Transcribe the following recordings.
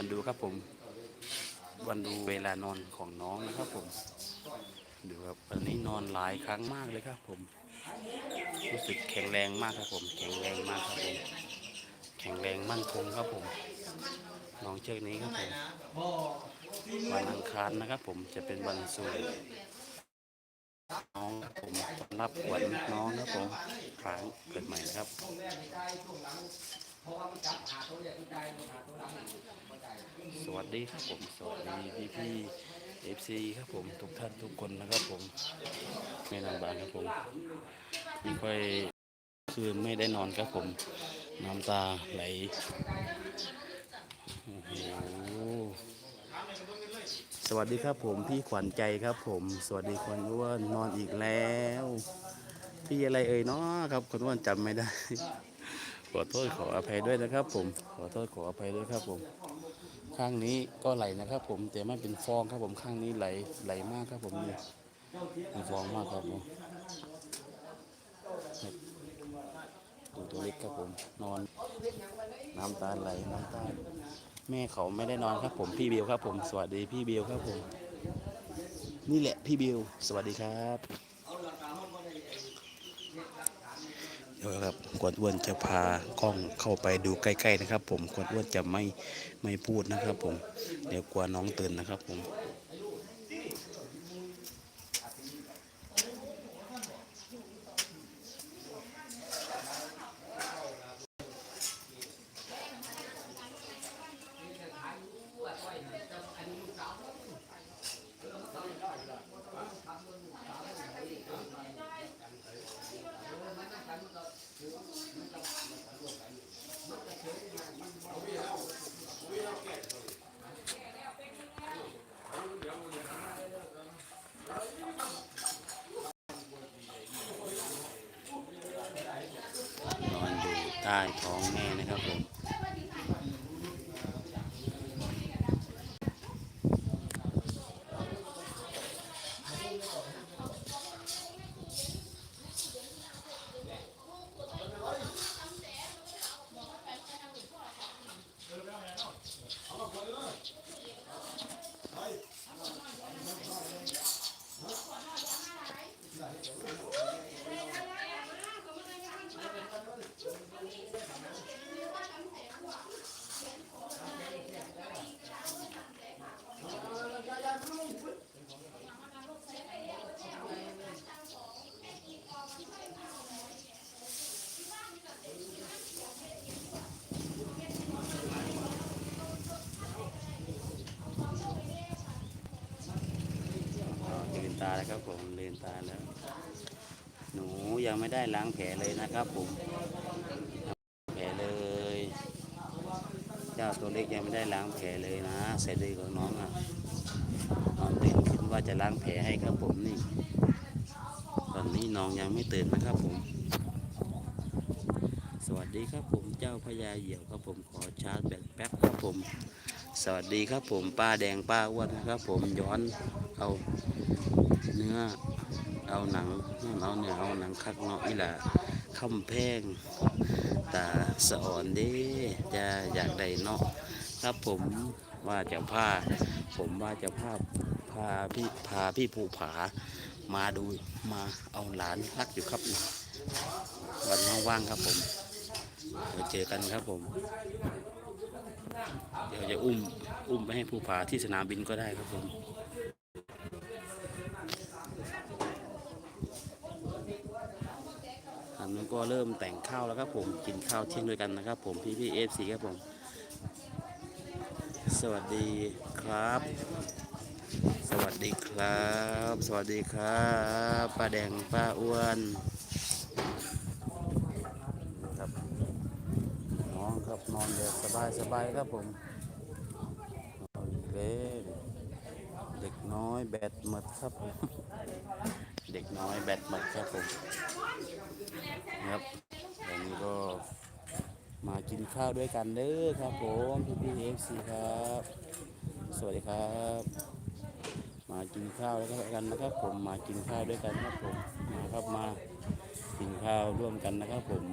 มาดูครับผมวันดูเวลานอนของน้องนะครับผมดูครับวันนี้นอนหลายครั้งมากเลยครับผม รู้สึกแข็งแรงมากครับผม แข็งแรงมากครับผมแข็งแรงมั่นคงครับผมน้องเชือกนี้ครับผมวันอังคารนะครับผมจะเป็นวันสวยน้องครับผมรับขวัญน้องครับผมครั้งเกิดใหม่นะครับ สวัสดีครับผม สวัสดีพี่พี่เอฟซีครับผมทุกท่านทุกคนนะครับผมแม่นางบานครับผมไม่ค่อยคืนไม่ได้นอนครับผม น้ำตาไหลสวัสดีครับผมพี่ขวัญใจครับผม สวัสดีคนอ้วนนอนอีกแล้ว พี่อะไรเอ่ยเนาะครับคนอ้วนจำไม่ได้ ขอโทษขออภัยด้วยนะครับ ผม ขอโทษขออภัยด้วยครับ ผม ข้างนี้ก็ไหลนะครับ ผมแต่ไม่เป็นฟองครับ ผมข้างนี้ไหลไหลมากครับ ผมนี่มีฟองมากครับผมดูตัวเล็กครับผมนอน น้ำตาไหลน้ำตาแม่เขาไม่ได้นอนครับ ผมพี่เบลครับ ผมสวัสดีพี่เบลครับผม นี่แหละพี่เบลสวัสดีครับเดี๋ยว ครับกวนอ้วนจะพากล้องเข้าไปดูใกล้ๆนะครับ ผมกวนอ้วนจะไม่ไม่พูดนะครับ ผมเดี๋ยวกลัวน้องตื่นนะครับ ผมาแล้วครับผมลืมตาแล้ว หนูยังไม่ได้ล้างแผลเลยนะครับผมแผลเลย เจ้าตัวเล็กยังไม่ได้ล้างแผลเลยนะเสร็จเลยของน้องอะนอนตื่นขึ้นว่าจะล้างแผลให้ครับผมนี่ ตอนนี้น้องยังไม่ตื่นนะครับผม สวัสดีครับผมเจ้าพญาเหยี่ยวครับผมขอชาร์จแบตแป๊บครับผมสวัสดีครับผมป้าแดงป้าอ้วนนะครับผมย้อนเอา เนื้อ เอาหนังเอาเนื้อเอาหนังคักเนาะนี่แหละคำแพงตาสะอ่อนเด้จะอยากได้เนาะครับผมว่าจะพาผมว่าจะพาพาพี่พาพี่ภูผามาดูมาเอาหลานรักอยู่ครับ วันว่างๆครับผมเดี๋ยวเจอกันครับผม เดี๋ยวจะอุ้มอุ้มไปให้ภูผาที่สนามบินก็ได้ครับผมางนู้นก็เริ่มแต่งข้าวแล้วครับผมกินข้าวเที่ยงด้วยกันนะครับ ผมพี่พี่เอฟซีครับผม สวัสดีครับ สวัสดีครับ สวัสดีครับป้าแดงป้าอ้วนครับน้องครับนอนแบบสบายสบายครับผมนอเล่นเด็กน้อยแบตหมดครับ เด็กน้อยแบตหมดครับผม ครับวันนี้ก็มา กินข้าวด้วยกันเด้อครับผมพี่พี่เอฟซีครับ สวัสดีครับ มากินข้าวแล้วกันนะครับ ผมมากินข้าวด้วยกันครับผมมาครับมากินข้าวร่วมกันนะครับ ผม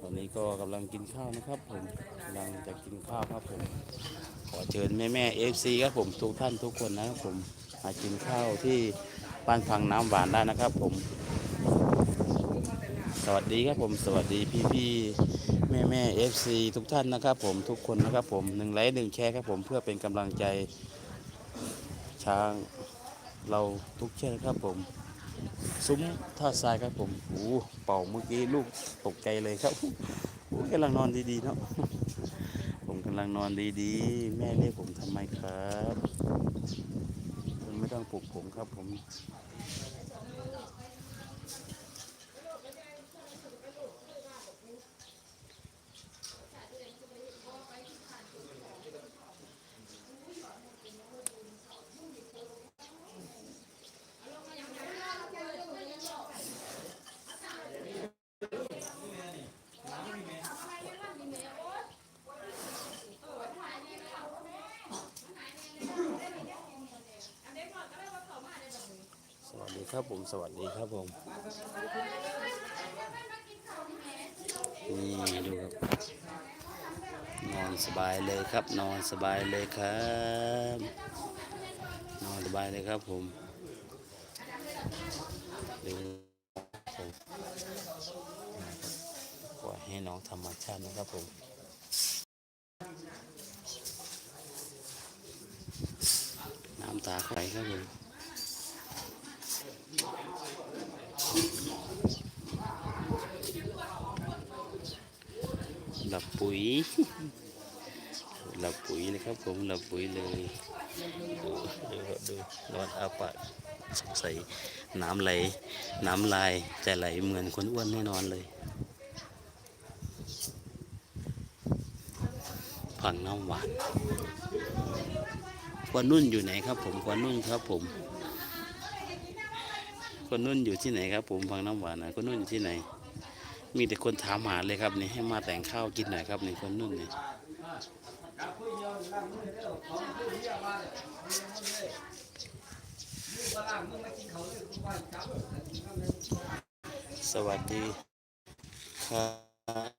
วอนนี้ก็กำลังกินข้าวนะครับ ผมกำลังจะกินข้าวครับผม ขอเชิญแม่แม่เอฟซีครับผมทุกท่านทุกคนนะครับผมมากินข้าวที่บ้านพังน้ำหวานได้นะครับ ผม สวัสดีครับผมสวัสดีพี่พี่แม่แม่เอฟซีทุกท่านนะครับผมทุกคนนะครับผมหนึ่งไลค์หนึ่งแชร์ครับผมเพื่อเป็นกำลังใจ ช้างเราทุกเช่นครับผม ซุ้มท่าทรายครับผมโอ้เป่าเมื่อกี้ลูกตกใจเลยครับโอ้กำลังนอนดีๆเนาะผมกำลังนอนดีๆ แม่เรียกผมทำไมครับ ไม่ต้องปลุกผมครับผม ครับผม สวัสดีครับผมนี่ดูครับ นอนสบายเลยครับ นอนสบายเลยครับ นอนสบายเลยครับผมดูผมปล่อยให้น้องธรรมชาตินะครับผมน้ำตาไหลครับผม ลับปุ๋ยหลับปุ๋ยเลยครับผมหลับปุ๋ยเลยดูดูดูนอนอาปากสงสัยน้ำไหล น้ำลายจะไหลเหมือนคนอ้วนแน่นอนเลยผังน้ำหวานควนนุ่นอยู่ไหนครับผมควนนุ่นครับผมควนนุ่นอยู่ที่ไหนครับผมผังน้ำหวานนะควนนุ่นอยู่ที่ไหน มีแต่คนถามหาเลยครับนี่ให้มาแต่งข้าวกินหน่อยครับนี่คนนุ่นนี่สวัสดีครับ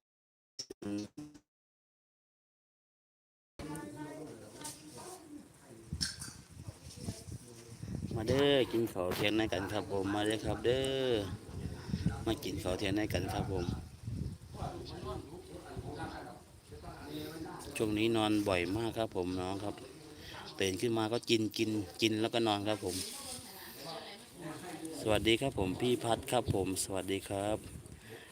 มาเด้อกินข้าวเทียนในกันครับผมมาเด้อครับเด้อ มากินข้าวเทียนให้กันครับผม ช่วงนี้นอนบ่อยมากครับ ผมน้องครับตื่นขึ้นมาก็กินกินกินแล้วก็นอนครับผม สวัสดีครับผมพี่พัดครับผม สวัสดีครับ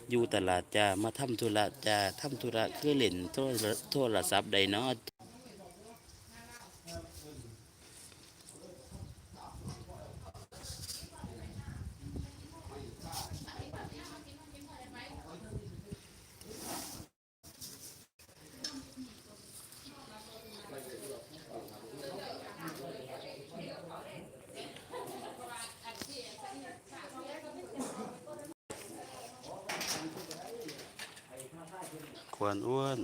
อยู่ตลาดจ้ามาทำธุระจ้าทำธุระคือเล่นโทรโทรศัพท์ใดเนาะควรอ้วน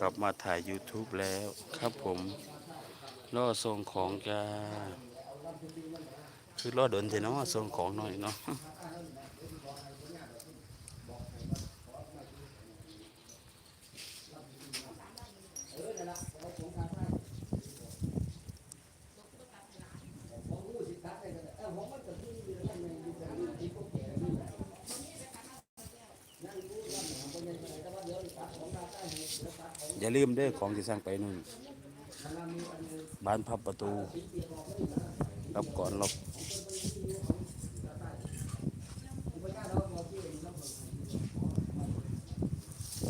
กลับมา ถ่าย YouTube แล้วครับผมล่อส่งของจ้าคือล่อดนเทนาะส่งของหน่อยเนาะ อย่าลืมเด้อของที่สร้างไปนู่นบ้านพับประตูรับก่อนล็อก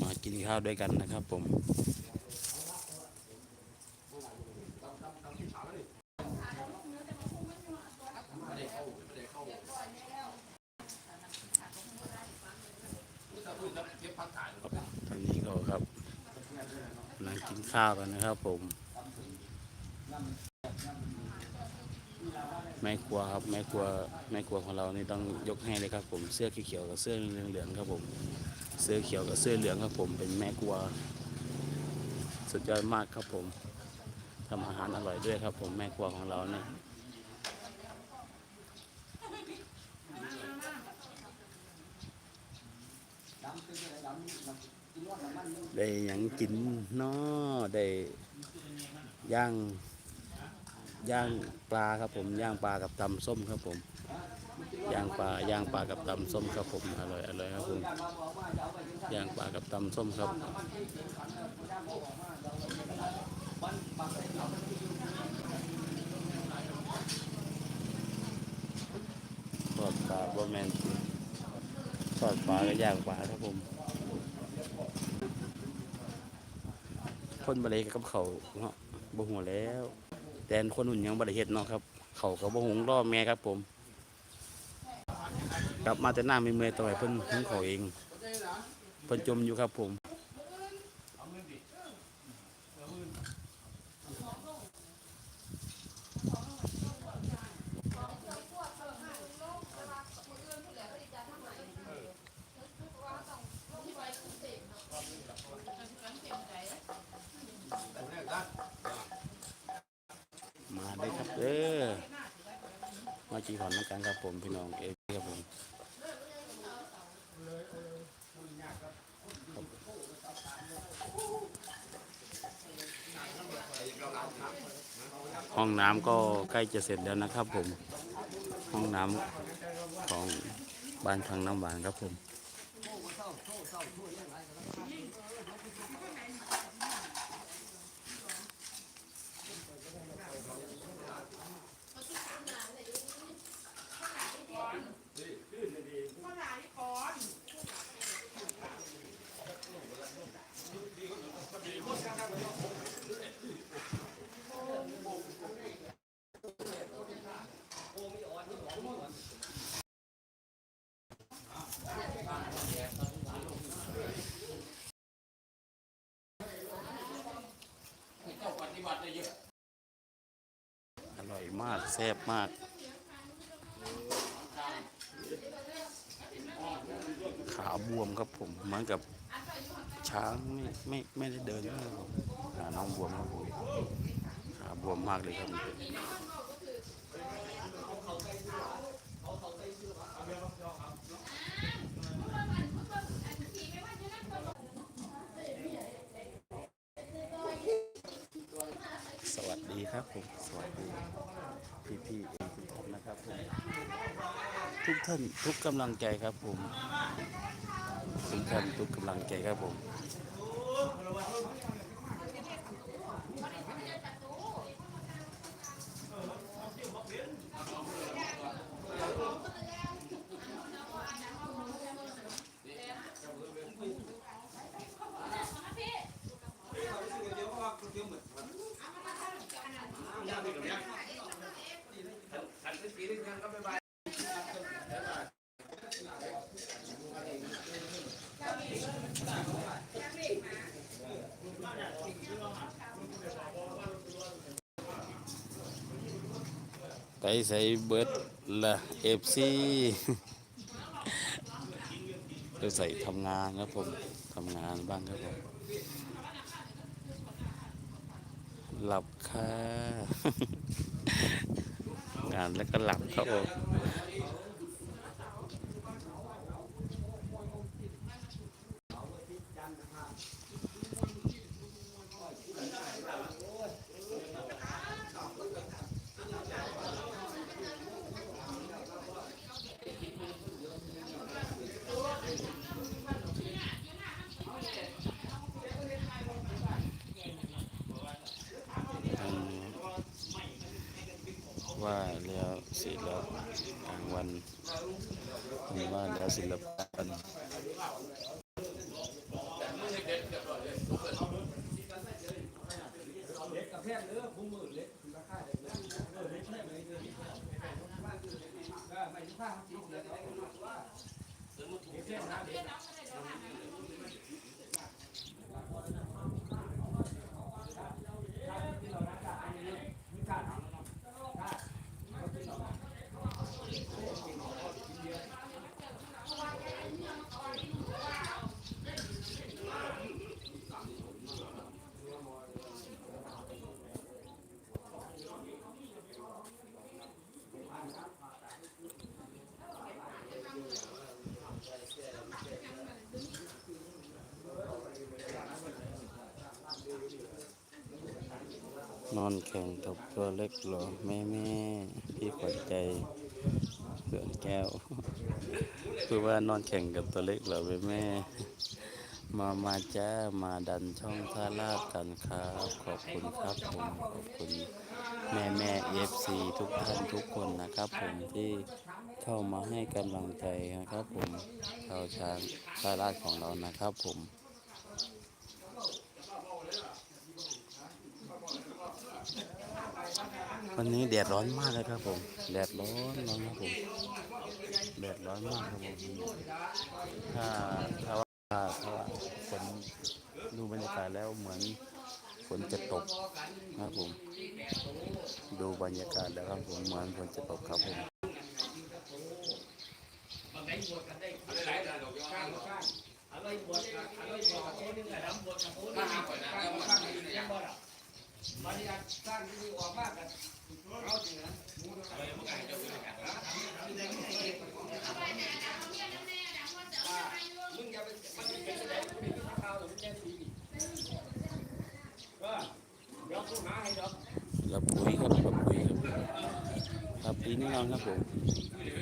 มากินข้าวด้วยกันนะครับผม ตอนนี้ก็ครับังกินข้าวกันนะครับผมแม่ครัวครับแม่ครัวแม่ครัวของเรานี่ต้องยกให้เลยครับ ผมเสื้อเขียวกับเสื้อเหลืองครับผมเสื้อเขียวกับเสื้อเหลืองครับผมเป็นแม่ครัวสุดยอดมากครับผมทำอาหารอร่อยด้วยครับ ผมแม่ครัวของเราเนี่ย หยังกินเนาะได้ย่างย่างปลาครับผมย่างปลากับตำส้มครับผมย่างปลาย่างปลากับตำส้มครับผมอร่อยอร่อยครับผมย่างปลากับตำส้มครับทอดปลาบ่แมนทอดปลาก็ย่างปลาครับผม คนบริกับเขาเนาะบ่หัวแล้ว แต่คนหุ่นยังบริเฮ็ดเนาะครับ เขาก็บ่หุงรอแม่ครับผม กลับมาแต่หน้าไม่เมื่อยต่อยเพิ่นหุงเขาเอง เพิ่นจมอยู่ครับผม มาได้ครับเด้อ มาจีหอนน้ำกันครับผมพี่น้องเอฟครับผมห้องน้ำก็ใกล้จะเสร็จแล้วนะครับผม ห้องน้ำของบ้านทางน้ำหวานครับผม แซ่บมาก ขาบวมครับผม เหมือนกับช้างไม่ไม่ไม่ได้เดินนะครับผมขาน้องบวมครับผมขาบวมมากเลยครับ ส วัสดีครับผมสวัสดีพี่พี่เองทุกท่านนะครับผมทุกท่านทุกกำลังใจครับผมทุกท่านทุกกำลังใจครับผม ไปใส่เบิร์ดละเอฟซีไปใส่ทำงานครับผมทำงานบ้างครับผมหลับค่ะ งานแล้วก็หลับครับผม ว่าแล้วศิลปกลางวันมีว่าแล้วศิล แข่งกับตัวเล็กเหรอแม่แม่พี่ขวัญใจเขื่อนแก้วคือว่านอนแข่งกับตัวเล็กเหรอแม่แม่มามาจ้ามาดันช่องท่าลาดกันครับ ขอบคุณครับผมขอบคุณแม่แม่เอฟซีทุกท่านทุกคนนะครับ ผมที่เข้ามาให้กำลังใจนะครับ ผมชาวช้างท่าลาดของเรานะครับ ผม วันนี้แดดร้อนมากเลยครับผมแดดร้อนร้อนครับผมแดดร้อนมากครับผมถ้าถ้าว่าถ้าว่าฝนดูบรรยากาศแล้วเหมือนฝนจะตกนะครับผม ดูบรรยากาศแล้วครับผมเหมือนฝนจะตกครับผม รับปุ๋ยครับรับปุ๋ยครับครับปีนี้นอนครับผม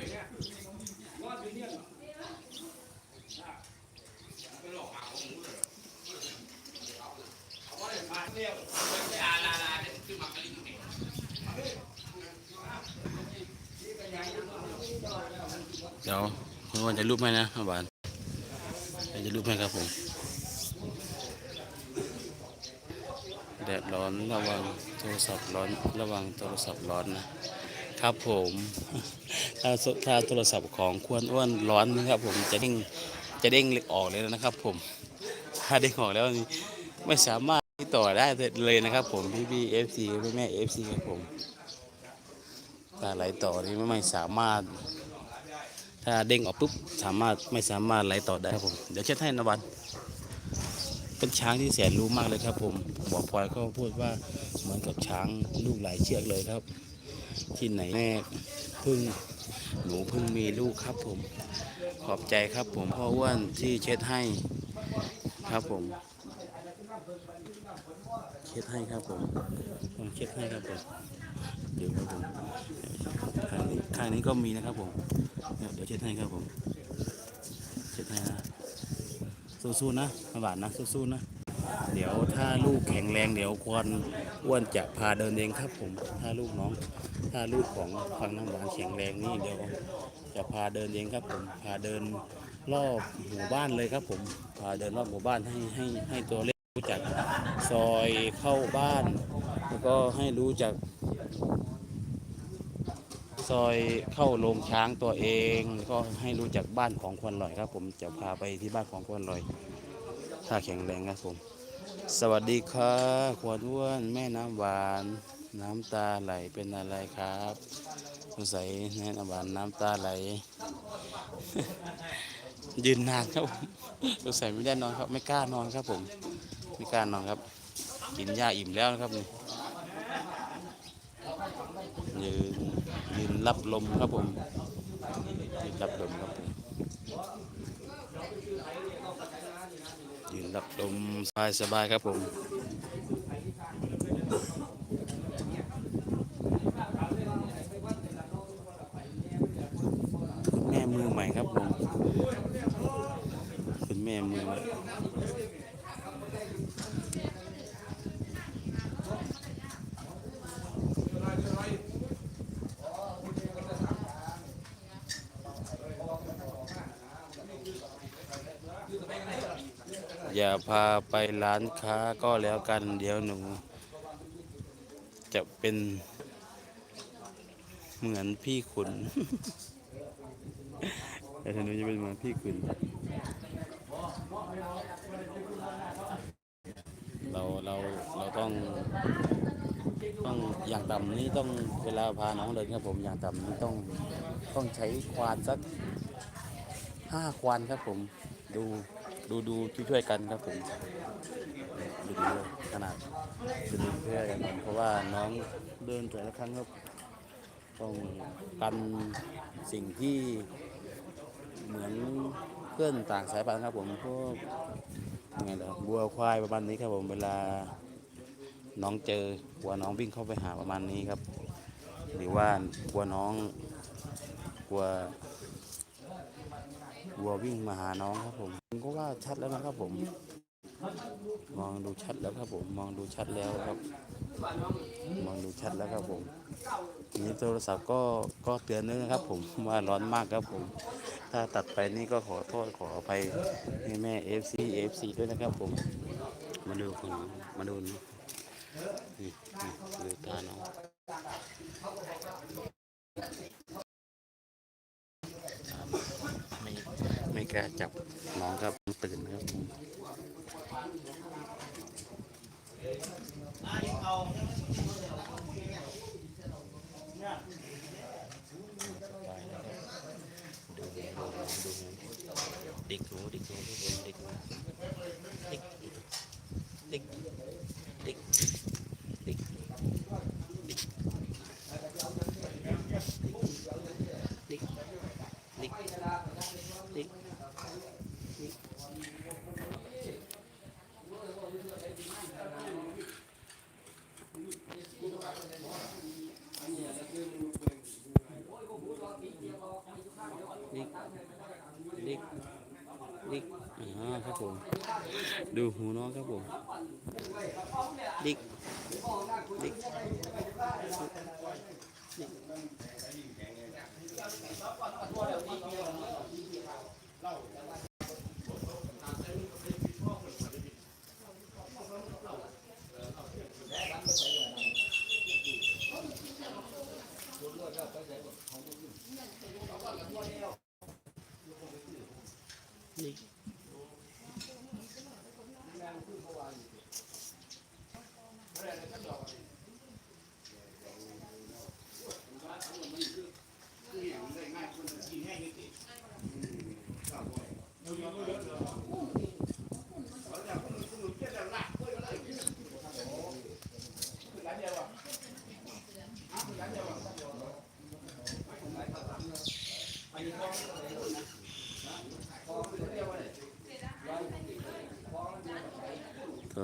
ดี๋ยวคุณวันจะรูปให้นะอาบานเดี๋ยวจะรูปให้ครับผมแดดร้อนระวังโทรศัพท์ร้อน ระวังโทรศัพท์ร้อนนะครับผมถ้าถ้าโทรศัพท์ของควรอ้วนร้อนนะครับผมจะเด้งจะเด้งเล็กออกเลยนะครับ ผมถ้าเด้งออกแล้วนี่ไม่สามารถติดต่อได้เลยนะครับ ผมพี่พี่เอฟซีแม่แม่เอฟซีครับผมถ้าไหลต่อนี่ไม่สามารถ ถ้าเด้งออกปุ๊บสามารถไม่สามารถไหลต่อได้ครับผมเดี๋ยวเช็ดให้นวันเป็นช้างที่แสนรู้มากเลยครับ ผมบอกพลอยก็พูดว่าเหมือนกับช้างลูกหลายเชือกเลยครับ ที่ไหนแม่พึ่งหนูพึ่งมีลูกครับ ผมขอบใจครับ ผมพ่ออ้วนที่เช็ดให้ครับผมเช็ดให้ครับผมผมเช็ดให้ครับผม เดี๋ยวครับผมข้างนี้ข้างนี้ก็มีนะครับผมเดี๋ยวเช็ดให้ครับผมเช็ดให้นะสู้ๆนะมาบานนะสู้ๆนะเดี๋ยวถ้าลูกแข็งแรงเดี๋ยวควรอ้วนจะพาเดินเองครับผม ถ้าลูกน้อง ถ้าลูกของฟังน้ำหวานแข็งแรงนี่เดี๋ยวจะพาเดินเองครับผม พาเดินรอบหมู่บ้านเลยครับผม พาเดินรอบหมู่บ้านให้ให้ให้ตัวเล็กรู้จักซอยเข้าบ้าน แล้วก็ให้รู้จัก ซอยเข้าโรงช้างตัวเอง ก็ให้รู้จักบ้านของควนลอยครับ ผมจะพาไปที่บ้านของควนลอยถ้าแข็งแรงครับผม สวัสดีค่ะควรอ้วนแม่น้ำหวาน น้ำตาไหลเป็นอะไรครับสงสัยแม่น้ำหวานน้ำตาไหล ยืนนานครับผมสงสัยไม่ได้นอนครับ ไม่กล้านอนครับผมไม่กล้านอนครับ กินหญ้าอิ่มแล้วนะครับนี่ ยืนยืนรับลมครับผมยืนรับลมครับผมยืนรับลมสบายสบายครับผม คุณแม่มือใหม่ครับผม คุณแม่มือใหม่อย่า พาไปร้านค้าก็แล้วกัน เดี๋ยวหนู จะเป็น เหมือนพี่ขุนแต่หนูจะเป็นเหมือนพี่ขุน เราเราเราต้องต้องอย่างต่ำนี่ต้องเวลาพาน้องเดินครับผมอย่างต่ำนี่ต้องต้องใช้ควานสักห้าควานครับผมดู ดูดูช่วยๆกันครับผมดูดูด้วยขนาดดูดูช่วยกันเพราะว่าน้องเดินแต่ละครั้งครับต้องกันสิ่งที่เหมือนเพื่อนต่างสายพันธุ์ครับผมพวกยังไงล่ะวัวควายประมาณนี้ครับผมเวลาน้องเจอกลัวน้องวิ่งเข้าไปหาประมาณนี้ครับ หรือว่ากลัวน้องกลัว กลัววิ่งมาหาน้องครับผมผมก็ว่าชัดแล้วนะครับผม มองดูชัดแล้วครับผม มองดูชัดแล้วครับ มองดูชัดแล้วครับผมนี่โทรศัพท์ก็ก็เตือนด้วยนะครับ ผมว่าร้อนมากครับผม ถ้าตัดไปนี่ก็ขอโทษขออภัยให้แม่ FC FC ด้วยนะครับผม มาดูคนมาดูนี่นี่นี่ดูตาน้องไม่ไม่ กล้าจับน้องครับตื่นนะครับดิกหูดิกหูดิกหูดิกหูดิกดิก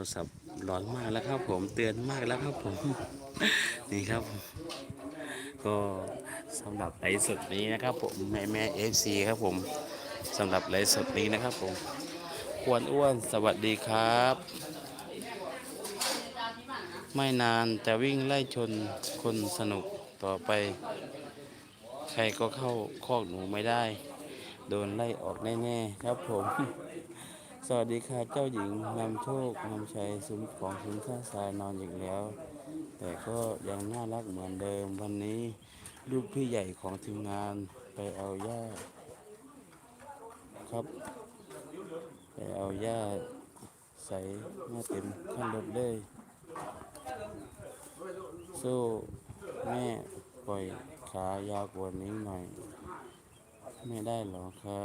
รศัพท์ร้อนมากแล้วครับผมเตือนมากแล้วครับผมนี่ครับ ก็สำหรับไลฟ์สดนี้นะครับผมแม่แม่เอฟซีครับผมสำหรับไลฟ์สดนี้นะครับผมควรอ้วนสวัสดีครับ ไม่นานจะวิ่งไล่ชนคนสนุกต่อไป ใครก็เข้าคอกหนูไม่ได้ โดนไล่ออกแน่ ๆ ครับผม สวัสดีค่ะเจ้าหญิงนำโชคนำชัยซุ้มของซุ้มท่าทรายนอนอีกแล้ว แต่ก็ยังน่ารักเหมือนเดิมวันนี้ลูกพี่ใหญ่ของทีมงานไปเอาหญ้าครับ ไปเอาหญ้าใส่หน้าเต็มขั้นรถเลยโซ่แม่ปล่อยขายาวกว่านี้หน่อย ไม่ได้หรอคะ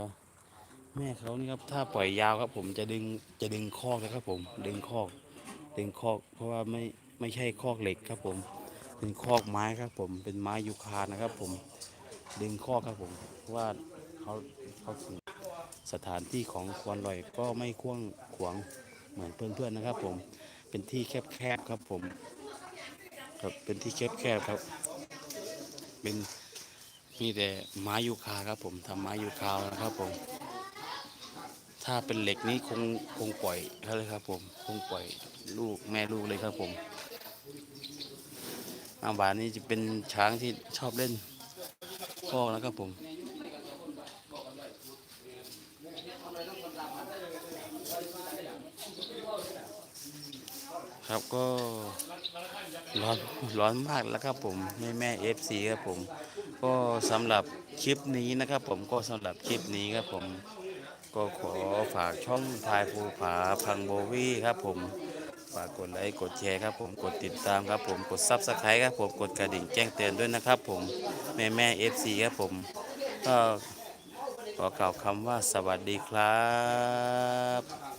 แม่เขานี่ครับถ้าปล่อยยาวครับ ผมจะดึงจะดึงคอกนะครับ ผมดึงคอก ดึงคอก เพราะว่าไม่ไม่ใช่คอกเหล็กครับ ผม เป็นคอกไม้ครับ ผมเป็นไม้ยูคานะครับ ผมดึงคอกครับผมเพราะว่าเขาเขาถึงสถานที่ของควรลอยก็ไม่กว้างขวางเหมือนเพื่อนๆนะครับ ผมเป็นที่แคบๆครับผมครับเป็นที่แคบๆครับ เป็นมีแต่ไม้ยูคาครับ ผมทำไม้ยูคานะครับ ผม ถ้าเป็นเหล็กนี้คงคงปล่อยเขาเลยครับ ผมคงปล่อยลูกแม่ลูกเลยครับผมอาบานนี้จะเป็นช้างที่ชอบเล่นคอกนะครับผมครับก็ร้อนร้อนมากแล้วครับผมแม่แม่เอฟซีครับผม ก็สำหรับคลิปนี้นะครับ ผมก็สำหรับคลิปนี้ครับผม ก็ขอฝากช่องทายภูผาพังโบวี่ครับผมฝากกดไลค์กดแชร์ครับผมกดติดตามครับผมกดซับสไครต์ครับผมกดกระดิ่งแจ้งเตือนด้วยนะครับผมแม่แม่เอฟซีครับผมก็ขอกล่าวคำว่าสวัสดีครับ